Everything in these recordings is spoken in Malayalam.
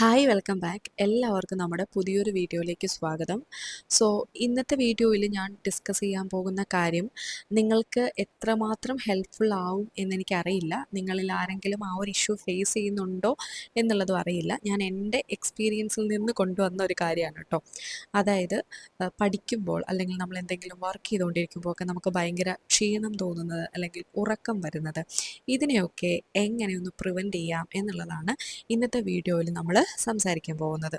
ഹായ് വെൽക്കം ബാക്ക് എല്ലാവർക്കും നമ്മുടെ പുതിയൊരു വീഡിയോയിലേക്ക് സ്വാഗതം. സോ ഇന്നത്തെ വീഡിയോയിൽ ഞാൻ ഡിസ്കസ് ചെയ്യാൻ പോകുന്ന കാര്യം നിങ്ങൾക്ക് എത്രമാത്രം ഹെൽപ്ഫുൾ ആവും എന്നെനിക്കറിയില്ല. നിങ്ങളിൽ ആരെങ്കിലും ആ ഒരു ഇഷ്യൂ ഫേസ് ചെയ്യുന്നുണ്ടോ എന്നുള്ളതും അറിയില്ല. ഞാൻ എന്റെ എക്സ്പീരിയൻസിൽ നിന്ന് കൊണ്ടുവന്ന ഒരു കാര്യമാണ് കേട്ടോ അതായത് പഠിക്കുമ്പോൾ അല്ലെങ്കിൽ നമ്മൾ എന്തെങ്കിലും വർക്ക് ചെയ്തുകൊണ്ടിരിക്കുമ്പോൾ ഒക്കെ നമുക്ക് ഭയങ്കര ക്ഷീണം തോന്നുന്നത് അല്ലെങ്കിൽ ഉറക്കം വരുന്നത്. ഇതിനെയൊക്കെ എങ്ങനെ ഒന്ന് പ്രിവെന്റ് ചെയ്യാം എന്നുള്ളതാണ് ഇന്നത്തെ വീഡിയോയിൽ നമ്മൾ സംസാരിക്കാൻ പോകുന്നത്.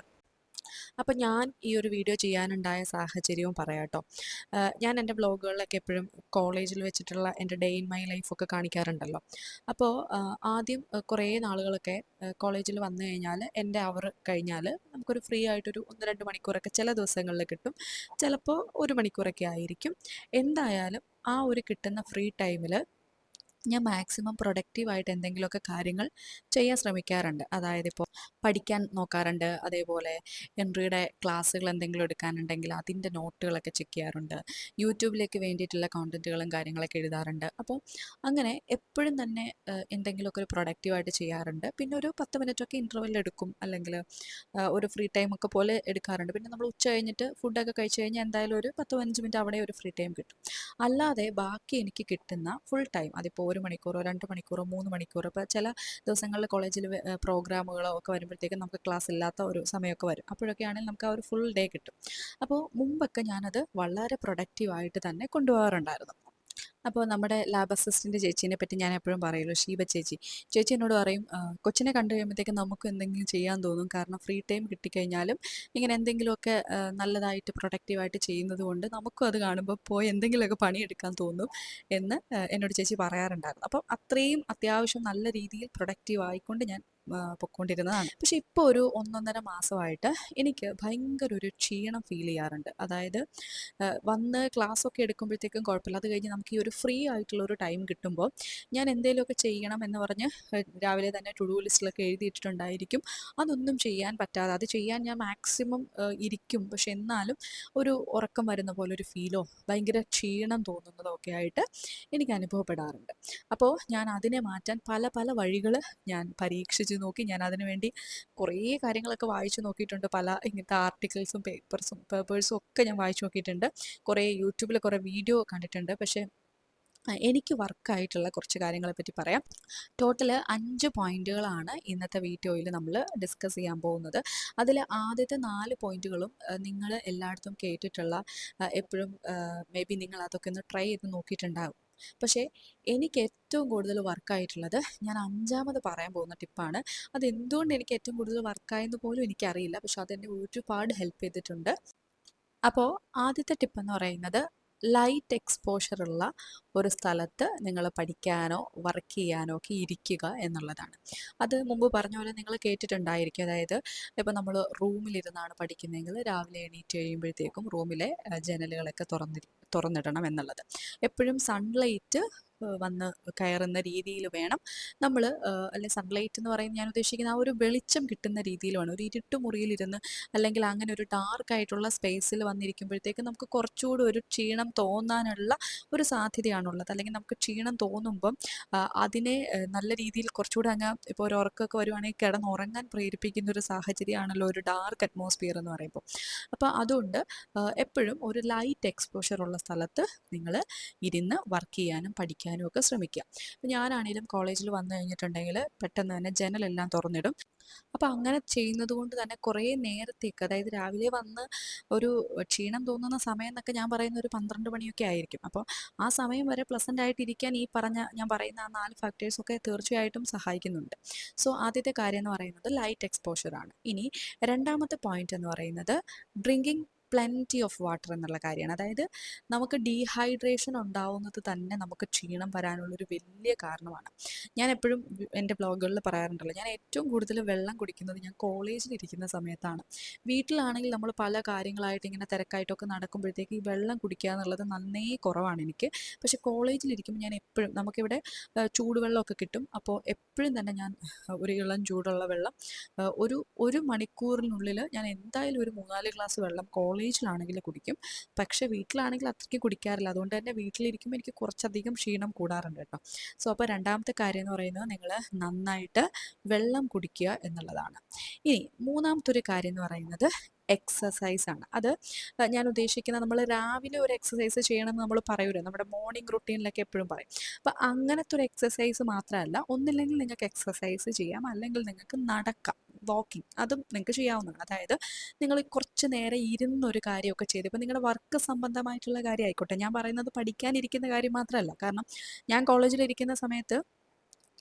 അപ്പം ഞാൻ ഈ ഒരു വീഡിയോ ചെയ്യാനുണ്ടായ സാഹചര്യവും പറയാട്ടോ. ഞാൻ എന്റെ ബ്ലോഗുകളിലൊക്കെ എപ്പോഴും കോളേജിൽ വെച്ചിട്ടുള്ള എന്റെ ഡേ ഇൻ മൈ ലൈഫൊക്കെ കാണിക്കാറുണ്ടല്ലോ. അപ്പോൾ ആദ്യം കുറേ നാളുകളൊക്കെ കോളേജിൽ വന്നു കഴിഞ്ഞാൽ എന്റെ അവർ കഴിഞ്ഞാൽ നമുക്കൊരു ഫ്രീ ആയിട്ടൊരു ഒന്ന് രണ്ട് മണിക്കൂറൊക്കെ ചില ദിവസങ്ങളിൽ കിട്ടും. ചിലപ്പോൾ ഒരു മണിക്കൂറൊക്കെ ആയിരിക്കും. എന്തായാലും ആ ഒരു കിട്ടുന്ന ഫ്രീ ടൈമിൽ ഞാൻ മാക്സിമം പ്രൊഡക്റ്റീവായിട്ട് എന്തെങ്കിലുമൊക്കെ കാര്യങ്ങൾ ചെയ്യാൻ ശ്രമിക്കാറുണ്ട്. അതായത് ഇപ്പോൾ പഠിക്കാൻ നോക്കാറുണ്ട്. അതേപോലെ എൻട്രിയുടെ ക്ലാസ്സുകൾ എന്തെങ്കിലും എടുക്കാനുണ്ടെങ്കിൽ അതിന്റെ നോട്ടുകളൊക്കെ ചെക്ക് ചെയ്യാറുണ്ട്. യൂട്യൂബിലേക്ക് വേണ്ടിയിട്ടുള്ള കോണ്ടന്റുകളും കാര്യങ്ങളൊക്കെ എഴുതാറുണ്ട്. അപ്പോൾ അങ്ങനെ എപ്പോഴും തന്നെ എന്തെങ്കിലുമൊക്കെ ഒരു പ്രൊഡക്റ്റീവായിട്ട് ചെയ്യാറുണ്ട്. പിന്നെ ഒരു പത്ത് മിനിറ്റൊക്കെ ഇന്റർവെൽ എടുക്കും. അല്ലെങ്കിൽ ഒരു ഫ്രീ ടൈം ഒക്കെ പോലെ എടുക്കാറുണ്ട്. പിന്നെ നമ്മൾ ഉച്ച കഴിഞ്ഞിട്ട് ഫുഡൊക്കെ കഴിച്ച് കഴിഞ്ഞാൽ എന്തായാലും ഒരു പത്ത് പതിനഞ്ച് മിനിറ്റ് അവിടെ ഒരു ഫ്രീ ടൈം കിട്ടും. അല്ലാതെ ബാക്കി എനിക്ക് കിട്ടുന്ന ഫുൾ ടൈം അതിപ്പോൾ ഒരു മണിക്കൂറോ രണ്ട് മണിക്കൂറോ മൂന്ന് മണിക്കൂറോ ഇപ്പോൾ ചില ദിവസങ്ങളിൽ കോളേജിൽ പ്രോഗ്രാമുകളോ ഒക്കെ വരുമ്പോഴത്തേക്കും നമുക്ക് ക്ലാസ് ഇല്ലാത്ത ഒരു സമയമൊക്കെ വരും. അപ്പോഴൊക്കെ ആണെങ്കിൽ നമുക്ക് ആ ഒരു ഫുൾ ഡേ കിട്ടും. അപ്പോൾ മുമ്പൊക്കെ ഞാനത് വളരെ പ്രൊഡക്റ്റീവായിട്ട് തന്നെ കൊണ്ടുപോകാറുണ്ടായിരുന്നു. അപ്പോൾ നമ്മുടെ ലാബ് അസിസ്റ്റന്റ് ചേച്ചീനെ പറ്റി ഞാൻ എപ്പോഴും പറയുമല്ലോ ഷീബ ചേച്ചി ചേച്ചി എന്നോട് പറയും കൊച്ചിനെ കണ്ടു കഴിയുമ്പോഴത്തേക്കും നമുക്ക് എന്തെങ്കിലും ചെയ്യാൻ തോന്നും. കാരണം ഫ്രീ ടൈം കിട്ടിക്കഴിഞ്ഞാലും ഇങ്ങനെ എന്തെങ്കിലുമൊക്കെ നല്ലതായിട്ട് പ്രൊഡക്റ്റീവായിട്ട് ചെയ്യുന്നത് കൊണ്ട് നമുക്കും അത് കാണുമ്പോൾ പോയി എന്തെങ്കിലുമൊക്കെ പണിയെടുക്കാൻ തോന്നും എന്ന് എന്നോട് ചേച്ചി പറയാറുണ്ടായിരുന്നു. അപ്പം അത്രയും അത്യാവശ്യം നല്ല രീതിയിൽ പ്രൊഡക്റ്റീവ് ആയിക്കൊണ്ട് ഞാൻ പൊയ്ക്കൊണ്ടിരുന്നതാണ് പക്ഷെ ഇപ്പോൾ ഒരു ഒന്നൊന്നര മാസമായിട്ട് എനിക്ക് ഭയങ്കര ഒരു ക്ഷീണം ഫീൽ ചെയ്യാറുണ്ട്. അതായത് വന്ന് ക്ലാസ് ഒക്കെ എടുക്കുമ്പോഴത്തേക്കും കുഴപ്പമില്ല. അത് കഴിഞ്ഞ് നമുക്ക് ഈ ഒരു ഫ്രീ ആയിട്ടുള്ള ഒരു ടൈം കിട്ടുമ്പോൾ ഞാൻ എന്തെങ്കിലുമൊക്കെ ചെയ്യണം എന്ന് പറഞ്ഞ് രാവിലെ തന്നെ ടുഡു ലിസ്റ്റിലൊക്കെ എഴുതിയിട്ടിട്ടുണ്ടായിരിക്കും. അതൊന്നും ചെയ്യാൻ പറ്റാതെ അത് ചെയ്യാൻ ഞാൻ മാക്സിമം ഇരിക്കും. പക്ഷെ എന്നാലും ഒരു ഉറക്കം വരുന്ന പോലെ ഒരു ഫീലോ ഭയങ്കര ക്ഷീണം തോന്നുന്നതോ ഒക്കെ ആയിട്ട് എനിക്ക് അനുഭവപ്പെടാറുണ്ട്. അപ്പോൾ ഞാൻ അതിനെ മാറ്റാൻ പല പല വഴികൾ ഞാൻ പരീക്ഷിച്ച് നോക്കി. ഞാൻ അതിനു വേണ്ടി കുറേ കാര്യങ്ങളൊക്കെ വായിച്ചു നോക്കിയിട്ടുണ്ട്. പല ഇങ്ങനത്തെ ആർട്ടിക്കിൾസും പേപ്പേഴ്സും പേപ്പേഴ്സും ഒക്കെ ഞാൻ വായിച്ചു നോക്കിയിട്ടുണ്ട്. കുറേ യൂട്യൂബിൽ കുറേ വീഡിയോ കണ്ടിട്ടുണ്ട്. പക്ഷേ എനിക്ക് വർക്കായിട്ടുള്ള കുറച്ച് കാര്യങ്ങളെ പറ്റി പറയാം. ടോട്ടൽ അഞ്ച് പോയിന്റുകളാണ് ഇന്നത്തെ വീഡിയോയിൽ നമ്മൾ ഡിസ്കസ് ചെയ്യാൻ പോകുന്നത്. അതിൽ ആദ്യത്തെ നാല് പോയിന്റുകളും നിങ്ങൾ എല്ലായിടത്തും കേട്ടിട്ടുള്ള എപ്പോഴും മേ ബി നിങ്ങൾ അതൊക്കെ ഒന്ന് ട്രൈ ചെയ്ത് നോക്കിയിട്ടുണ്ടാകും പക്ഷേ എനിക്ക് ഏറ്റവും കൂടുതൽ വർക്കായിട്ടുള്ളത് ഞാൻ അഞ്ചാമത് പറയാൻ പോകുന്ന ടിപ്പാണ് അത് എന്തുകൊണ്ട് എനിക്ക് ഏറ്റവും കൂടുതൽ വർക്കായെന്ന് പോലും എനിക്കറിയില്ല. പക്ഷെ അതെന്നെ ഒരുപാട് ഹെൽപ്പ് ചെയ്തിട്ടുണ്ട്. അപ്പോൾ ആദ്യത്തെ ടിപ്പെന്ന് പറയുന്നത് ലൈറ്റ് എക്സ്പോഷർ ഉള്ള ഒരു സ്ഥലത്ത് നിങ്ങൾ പഠിക്കാനോ വർക്ക് ചെയ്യാനോ ഒക്കെ ഇരിക്കുക എന്നുള്ളതാണ്. അത് മുമ്പ് പറഞ്ഞ പോലെ നിങ്ങൾ കേട്ടിട്ടുണ്ടായിരിക്കും. അതായത് ഇപ്പോൾ നമ്മൾ റൂമിലിരുന്നാണ് പഠിക്കുന്നതെങ്കിൽ രാവിലെ എണീറ്റ് കഴിയുമ്പോഴത്തേക്കും റൂമിലെ ജനലുകളൊക്കെ തുറന്നി തുറന്നിടണം എന്നുള്ളത്. എപ്പോഴും സൺലൈറ്റ് വന്ന് കയറുന്ന രീതിയിൽ വേണം നമ്മൾ അല്ലെ സൺലൈറ്റ് എന്ന് പറയുന്നത് ഞാൻ ഉദ്ദേശിക്കുന്ന ആ ഒരു വെളിച്ചം കിട്ടുന്ന രീതിയിൽ വേണം ഒരു ഇരുട്ട് മുറിയിലിരുന്ന് അല്ലെങ്കിൽ അങ്ങനെ ഒരു ഡാർക്ക് ആയിട്ടുള്ള സ്പേസിൽ വന്നിരിക്കുമ്പോഴത്തേക്ക് നമുക്ക് കുറച്ചുകൂടി ഒരു ക്ഷീണം തോന്നാനുള്ള ഒരു സാധ്യതയാണുള്ളത് അല്ലെങ്കിൽ നമുക്ക് ക്ഷീണം തോന്നുമ്പം അതിനെ നല്ല രീതിയിൽ കുറച്ചുകൂടെ അങ്ങ് ഇപ്പോൾ ഒരു ഉറക്കമൊക്കെ വരുവാണെങ്കിൽ കിടന്നുറങ്ങാൻ പ്രേരിപ്പിക്കുന്ന ഒരു സാഹചര്യമാണല്ലോ ഒരു ഡാർക്ക് അറ്റ്മോസ്ഫിയർ എന്ന് പറയുമ്പോൾ. അപ്പോൾ അതുകൊണ്ട് എപ്പോഴും ഒരു ലൈറ്റ് എക്സ്പോഷർ ഉള്ള സ്ഥലത്ത് നിങ്ങൾ ഇരുന്ന് വർക്ക് ചെയ്യാനും പഠിക്കാനും ഒക്കെ ശ്രമിക്കുക. ഞാനാണെങ്കിലും കോളേജിൽ വന്നു കഴിഞ്ഞിട്ടുണ്ടെങ്കിൽ പെട്ടെന്ന് തന്നെ ജനലെല്ലാം തുറന്നിടും. അപ്പോൾ അങ്ങനെ ചെയ്യുന്നത് കൊണ്ട് തന്നെ കുറേ നേരത്തേക്ക് അതായത് രാവിലെ വന്ന് ഒരു ക്ഷീണം തോന്നുന്ന സമയം എന്നൊക്കെ ഞാൻ പറയുന്ന ഒരു പന്ത്രണ്ട് മണിയൊക്കെ ആയിരിക്കും. അപ്പോൾ ആ സമയം വരെ പ്ലസന്റ് ആയിട്ടിരിക്കാൻ ഈ പറഞ്ഞ ഞാൻ പറയുന്ന ആ നാല് ഫാക്ടേഴ്സൊക്കെ തീർച്ചയായിട്ടും സഹായിക്കുന്നുണ്ട്. സോ ആദ്യത്തെ കാര്യം എന്ന് പറയുന്നത് ലൈറ്റ് എക്സ്പോഷർ ആണ്. ഇനി രണ്ടാമത്തെ പോയിന്റ് എന്ന് പറയുന്നത് ഡ്രിങ്കിങ് പ്ലെന്റി ഓഫ് വാട്ടർ എന്നുള്ള കാര്യമാണ്. അതായത് നമുക്ക് ഡീഹൈഡ്രേഷൻ ഉണ്ടാവുന്നത് തന്നെ നമുക്ക് ക്ഷീണം വരാനുള്ളൊരു വലിയ കാരണമാണ്. ഞാൻ എപ്പോഴും എന്റെ ബ്ലോഗുകളിൽ പറയാറുണ്ടല്ലോ ഞാൻ ഏറ്റവും കൂടുതൽ വെള്ളം കുടിക്കുന്നത് ഞാൻ കോളേജിൽ ഇരിക്കുന്ന സമയത്താണ്. വീട്ടിലാണെങ്കിൽ നമ്മൾ പല കാര്യങ്ങളായിട്ട് ഇങ്ങനെ തിരക്കായിട്ടൊക്കെ നടക്കുമ്പോഴത്തേക്ക് ഈ വെള്ളം കുടിക്കുക എന്നുള്ളത് നന്നേ കുറവാണ് എനിക്ക്. പക്ഷെ കോളേജിലിരിക്കുമ്പോൾ ഞാൻ എപ്പോഴും നമുക്കിവിടെ ചൂടുവെള്ളമൊക്കെ കിട്ടും. അപ്പോൾ എപ്പോഴും തന്നെ ഞാൻ ഒരു ഇളം ചൂടുള്ള വെള്ളം ഒരു ഒരു മണിക്കൂറിനുള്ളിൽ ഞാൻ എന്തായാലും ഒരു മൂന്നാൽ ഗ്ലാസ് വെള്ളം കോളേജിൽ കോളേജിലാണെങ്കിൽ കുടിക്കും. പക്ഷേ വീട്ടിലാണെങ്കിൽ അത്രയ്ക്ക് കുടിക്കാറില്ല. അതുകൊണ്ട് തന്നെ വീട്ടിലിരിക്കുമ്പോൾ എനിക്ക് കുറച്ചധികം ക്ഷീണം കൂടാറുണ്ട് കേട്ടോ. സോ അപ്പോൾ രണ്ടാമത്തെ കാര്യം എന്ന് പറയുന്നത് നിങ്ങൾ നന്നായിട്ട് വെള്ളം കുടിക്കുക എന്നുള്ളതാണ്. ഇനി മൂന്നാമത്തെ ഒരു കാര്യം എന്ന് പറയുന്നത് എക്സസൈസ് ആണ്. അത് ഞാൻ ഉദ്ദേശിക്കുന്നത് നമ്മൾ രാവിലെ ഒരു എക്സസൈസ് ചെയ്യണമെന്ന് നമ്മൾ പറയൂലേ? നമ്മുടെ മോർണിംഗ് റുട്ടീനിലൊക്കെ എപ്പോഴും പറയും. അപ്പം അങ്ങനത്തെ ഒരു എക്സസൈസ് മാത്രമല്ല ഒന്നില്ലെങ്കിൽ നിങ്ങൾക്ക് എക്സസൈസ് ചെയ്യാം. അല്ലെങ്കിൽ നിങ്ങൾക്ക് നടക്കാം. വാക്കിംഗ് അതും നിങ്ങൾക്ക് ചെയ്യാവുന്നതാണ്. അതായത് നിങ്ങൾ കുറച്ച് നേരം ഇരുന്നൊരു കാര്യമൊക്കെ ചെയ്ത്. ഇപ്പം നിങ്ങളുടെ വർക്ക് സംബന്ധമായിട്ടുള്ള കാര്യം ആയിക്കോട്ടെ. ഞാൻ പറയുന്നത് പഠിക്കാനിരിക്കുന്ന കാര്യം മാത്രമല്ല. കാരണം ഞാൻ കോളേജിലിരിക്കുന്ന സമയത്ത്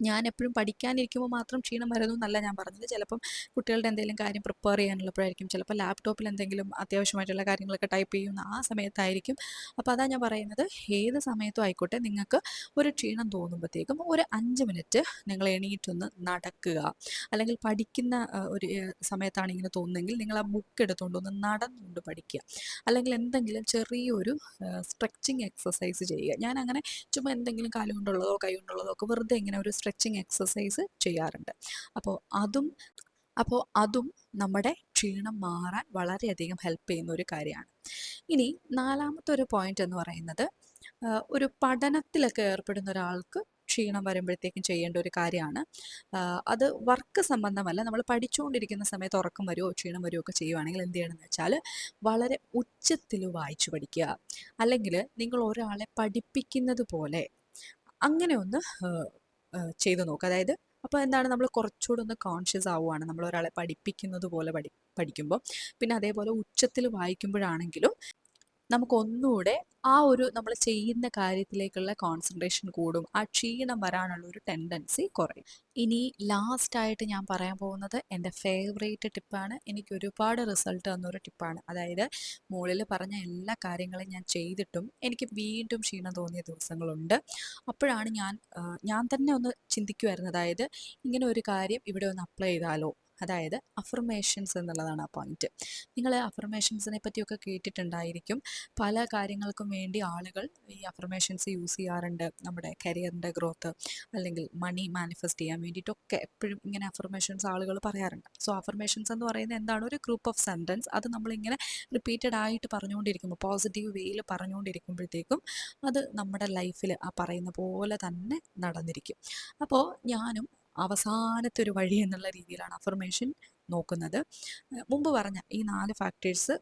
ഞാൻ എപ്പോഴും പഠിക്കാനിരിക്കുമ്പോൾ മാത്രം ക്ഷീണം വരുന്നു എന്നല്ല ഞാൻ പറഞ്ഞത്. ചിലപ്പം കുട്ടികളുടെ എന്തെങ്കിലും കാര്യം പ്രിപ്പയർ ചെയ്യാനുള്ളപ്പോഴായിരിക്കും. ചിലപ്പോൾ ലാപ്ടോപ്പിൽ എന്തെങ്കിലും അത്യാവശ്യമായിട്ടുള്ള കാര്യങ്ങളൊക്കെ ടൈപ്പ് ചെയ്യുന്ന ആ സമയത്തായിരിക്കും. അപ്പോൾ അതാ ഞാൻ പറയുന്നത്. ഏത് സമയത്തും ആയിക്കോട്ടെ നിങ്ങൾക്ക് ഒരു ക്ഷീണം തോന്നുമ്പോഴത്തേക്കും ഒരു അഞ്ച് മിനിറ്റ് നിങ്ങൾ എണീറ്റൊന്ന് നടക്കുക. അല്ലെങ്കിൽ പഠിക്കുന്ന ഒരു സമയത്താണ് ഇങ്ങനെ തോന്നുന്നതെങ്കിൽ നിങ്ങൾ ആ ബുക്ക് എടുത്തുകൊണ്ട് ഒന്ന് നടന്നുകൊണ്ട് പഠിക്കുക. അല്ലെങ്കിൽ എന്തെങ്കിലും ചെറിയൊരു സ്ട്രെച്ചിങ് എക്സസൈസ് ചെയ്യുക. ഞാൻ അങ്ങനെ ചുമ്മാ എന്തെങ്കിലും കാലുകൊണ്ടുള്ളതോ കൈ കൊണ്ടുള്ളതോ ഒക്കെ വെറുതെ ഇങ്ങനെ ഒരു സ്ട്രെച്ചിങ് എക്സസൈസ് ചെയ്യാറുണ്ട്. അപ്പോൾ അതും അപ്പോൾ അതും നമ്മുടെ ക്ഷീണം മാറാൻ വളരെയധികം ഹെൽപ്പ് ചെയ്യുന്ന ഒരു കാര്യമാണ്. ഇനി നാലാമത്തെ ഒരു പോയിന്റ് എന്ന് പറയുന്നത് ഒരു പഠനത്തിലൊക്കെ ഏർപ്പെടുന്ന ഒരാൾക്ക് ക്ഷീണം വരുമ്പോഴത്തേക്കും ചെയ്യേണ്ട ഒരു കാര്യമാണ്. അത് വർക്ക് സംബന്ധമല്ല നമ്മൾ പഠിച്ചുകൊണ്ടിരിക്കുന്ന സമയത്ത് ഉറക്കം വരുമോ ക്ഷീണം വരുമോ ഒക്കെ ചെയ്യുവാണെങ്കിൽ എന്ത് ചെയ്യണമെന്ന് വെച്ചാൽ വളരെ ഉച്ചത്തിൽ വായിച്ചു പഠിക്കുക. അല്ലെങ്കിൽ നിങ്ങൾ ഒരാളെ പഠിപ്പിക്കുന്നത് പോലെ അങ്ങനെ ഒന്ന് ചെയ്തു നോക്കുക അതായത് അപ്പോൾ എന്താണ് നമ്മൾ കുറച്ചുകൂടെ ഒന്ന് കോൺഷ്യസ് ആവുകയാണ് നമ്മൾ ഒരാളെ പഠിപ്പിക്കുന്നത് പോലെ പഠി പഠിക്കുമ്പോൾ പിന്നെ അതേപോലെ ഉച്ചത്തിൽ വായിക്കുമ്പോഴാണെങ്കിലും നമുക്കൊന്നുകൂടെ ആ ഒരു നമ്മൾ ചെയ്യുന്ന കാര്യത്തിലേക്കുള്ള കോൺസെൻട്രേഷൻ കൂടും. ആ ക്ഷീണം വരാനുള്ള ഒരു ടെൻഡൻസി കുറയും. ഇനി ലാസ്റ്റ് ആയിട്ട് ഞാൻ പറയാൻ പോകുന്നത് എന്റെ ഫേവറേറ്റ് ടിപ്പാണ് എനിക്ക് ഒരുപാട് റിസൾട്ട് തന്നൊരു ടിപ്പാണ് അതായത് മുകളിൽ പറഞ്ഞ എല്ലാ കാര്യങ്ങളും ഞാൻ ചെയ്തിട്ടും എനിക്ക് വീണ്ടും ക്ഷീണം തോന്നിയ ദിവസങ്ങളുണ്ട്. അപ്പോഴാണ് ഞാൻ ഞാൻ തന്നെ ഒന്ന് ചിന്തിക്കുമായിരുന്നു അതായത് ഇങ്ങനെ ഒരു കാര്യം ഇവിടെ ഒന്ന് അപ്ലൈ ചെയ്താലോ? അതായത് അഫർമേഷൻസ് എന്നുള്ളതാണ് ആ പോയിന്റ് നിങ്ങൾ അഫർമേഷൻസിനെ പറ്റിയൊക്കെ കേട്ടിട്ടുണ്ടായിരിക്കും. പല കാര്യങ്ങൾക്കും വേണ്ടി ആളുകൾ ഈ അഫർമേഷൻസ് യൂസ് ചെയ്യാറുണ്ട്. നമ്മുടെ കരിയറിന്റെ ഗ്രോത്ത് അല്ലെങ്കിൽ മണി മാനിഫെസ്റ്റ് ചെയ്യാൻ വേണ്ടിയിട്ടൊക്കെ എപ്പോഴും ഇങ്ങനെ അഫർമേഷൻസ് ആളുകൾ പറയാറുണ്ട്. സോ അഫർമേഷൻസ് എന്ന് പറയുന്നത് എന്താണ്? ഒരു ഗ്രൂപ്പ് ഓഫ് സെന്റൻസ് അത് നമ്മളിങ്ങനെ റിപ്പീറ്റഡ് ആയിട്ട് പറഞ്ഞുകൊണ്ടിരിക്കുമ്പോൾ പോസിറ്റീവ് വേയിൽ പറഞ്ഞുകൊണ്ടിരിക്കുമ്പോഴത്തേക്കും അത് നമ്മുടെ ലൈഫിൽ ആ പറയുന്ന പോലെ തന്നെ നടന്നിരിക്കും. അപ്പോൾ ഞാനും അവസാനത്തെ ഒരു വഴി എന്നുള്ള രീതിയിലാണ് അഫർമേഷൻ നോക്കുന്നത്. മുമ്പ് പറഞ്ഞ ഈ നാല് ഫാക്ടേഴ്സ്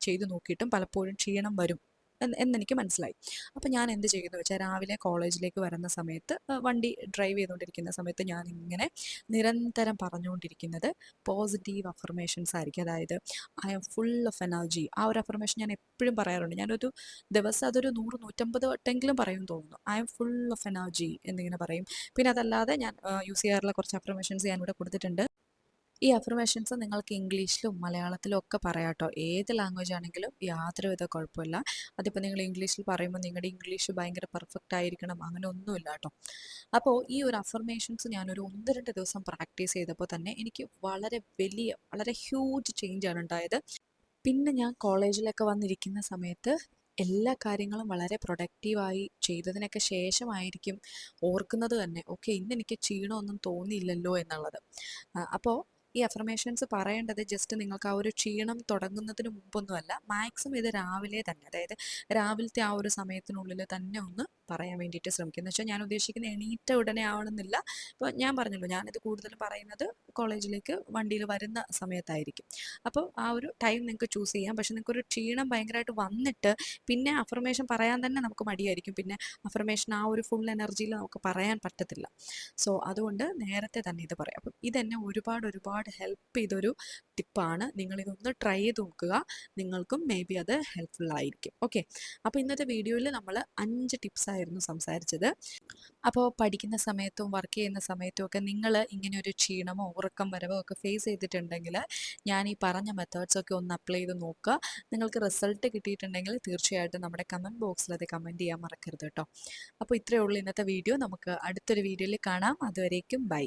ചെയ്തു നോക്കിയിട്ടും പലപ്പോഴും ക്ഷീണം വരും. എന്നെനിക്ക് മനസ്സിലായി. അപ്പോൾ ഞാൻ എന്ത് ചെയ്യുന്നു വെച്ചാൽ രാവിലെ കോളേജിലേക്ക് വരുന്ന സമയത്ത് വണ്ടി ഡ്രൈവ് ചെയ്തുകൊണ്ടിരിക്കുന്ന സമയത്ത് ഞാൻ ഇങ്ങനെ നിരന്തരം പറഞ്ഞുകൊണ്ടിരിക്കുന്നത് പോസിറ്റീവ് അഫർമേഷൻസ് ആയിരിക്കും. അതായത് I'm full of energy ആ ഒരു അഫർമേഷൻ ഞാൻ എപ്പോഴും പറയാറുണ്ട്. ഞാനൊരു ദിവസം അതൊരു നൂറ് നൂറ്റമ്പത് വട്ടെങ്കിലും പറയും തോന്നുന്നു. I'm full of energy എന്നിങ്ങനെ പറയും. പിന്നെ അതല്ലാതെ ഞാൻ യൂസ് ചെയ്യാറുള്ള കുറച്ച് അഫർമേഷൻസ് ഞാൻ ഇവിടെ കൊടുത്തിട്ടുണ്ട്. ഈ അഫർമേഷൻസ് നിങ്ങൾക്ക് ഇംഗ്ലീഷിലും മലയാളത്തിലും ഒക്കെ പറയാം കേട്ടോ ഏത് ലാംഗ്വേജ് ആണെങ്കിലും യാതൊരുവിധ കുഴപ്പമില്ല. അതിപ്പോൾ നിങ്ങൾ ഇംഗ്ലീഷിൽ പറയുമ്പോൾ നിങ്ങളുടെ ഇംഗ്ലീഷ് ഭയങ്കര പെർഫെക്റ്റ് ആയിരിക്കണം അങ്ങനെ ഒന്നുമില്ല കേട്ടോ അപ്പോൾ ഈ ഒരു അഫർമേഷൻസ് ഞാനൊരു ഒന്ന് രണ്ട് ദിവസം പ്രാക്ടീസ് ചെയ്തപ്പോൾ തന്നെ എനിക്ക് വളരെ വലിയ വളരെ ഹ്യൂജ് ചേഞ്ച് ആണ് ഉണ്ടായത്. പിന്നെ ഞാൻ കോളേജിലൊക്കെ വന്നിരിക്കുന്ന സമയത്ത് എല്ലാ കാര്യങ്ങളും വളരെ പ്രൊഡക്റ്റീവായി ചെയ്തതിനൊക്കെ ശേഷമായിരിക്കും ഓർക്കുന്നത് തന്നെ ഓക്കെ ഇന്ന് എനിക്ക് ക്ഷീണമൊന്നും തോന്നിയില്ലല്ലോ എന്നുള്ളത്. അപ്പോൾ ഈ അഫർമേഷൻസ് പറയേണ്ടത് ജസ്റ്റ് നിങ്ങൾക്ക് ആ ഒരു ക്ഷീണം തുടങ്ങുന്നതിന് മുമ്പൊന്നുമല്ല മാക്സിമം ഇത് രാവിലെ തന്നെ. അതായത് രാവിലത്തെ ആ ഒരു സമയത്തിനുള്ളിൽ തന്നെ ഒന്ന് പറയാൻ വേണ്ടിയിട്ട് ശ്രമിക്കുക എന്ന് വെച്ചാൽ ഞാൻ ഉദ്ദേശിക്കുന്ന എണീറ്റ ഉടനെ ആവണമെന്നില്ല. ഇപ്പോൾ ഞാൻ പറഞ്ഞല്ലോ ഞാനിത് കൂടുതലും പറയുന്നത് കോളേജിലേക്ക് വണ്ടിയിൽ വരുന്ന സമയത്തായിരിക്കും. അപ്പോൾ ആ ഒരു ടൈം നിങ്ങൾക്ക് ചൂസ് ചെയ്യാം. പക്ഷെ നിങ്ങൾക്കൊരു ക്ഷീണം ഭയങ്കരമായിട്ട് വന്നിട്ട് പിന്നെ അഫർമേഷൻ പറയാൻ തന്നെ നമുക്ക് മടിയായിരിക്കും. പിന്നെ അഫർമേഷൻ ആ ഒരു ഫുൾ എനർജിയിൽ നമുക്ക് പറയാൻ പറ്റത്തില്ല. സോ അതുകൊണ്ട് നേരത്തെ തന്നെ ഇത് പറയാം. അപ്പം ഇതെന്നെ ഒരുപാട് ഒരുപാട് ഹെൽപ്പ് ചെയ്തൊരു ടിപ്പാണ്. നിങ്ങളിതൊന്ന് ട്രൈ ചെയ്ത് നോക്കുക. നിങ്ങൾക്കും മേ ബി അത് ഹെൽപ്ഫുൾ ആയിരിക്കും ഓക്കെ. അപ്പോൾ ഇന്നത്തെ വീഡിയോയിൽ നമ്മൾ അഞ്ച് ടിപ്സ് ആയിരുന്നു സംസാരിച്ചത്. അപ്പോൾ പഠിക്കുന്ന സമയത്തും വർക്ക് ചെയ്യുന്ന സമയത്തും ഒക്കെ നിങ്ങൾ ഇങ്ങനെ ഒരു ക്ഷീണമോ ഉറക്കം വരവോ ഒക്കെ ഫേസ് ചെയ്തിട്ടുണ്ടെങ്കിൽ ഞാൻ ഈ പറഞ്ഞ മെത്തേഡ്സ് ഒക്കെ ഒന്ന് അപ്ലൈ ചെയ്ത് നോക്കുക. നിങ്ങൾക്ക് റിസൾട്ട് കിട്ടിയിട്ടുണ്ടെങ്കിൽ തീർച്ചയായിട്ടും നമ്മുടെ കമന്റ് ബോക്സിൽ അത് കമന്റ് ചെയ്യാൻ മറക്കരുത് കേട്ടോ അപ്പോൾ ഇത്രയേ ഉള്ളൂ ഇന്നത്തെ വീഡിയോ നമുക്ക് അടുത്തൊരു വീഡിയോയിൽ കാണാം. അതുവരേക്കും ബൈ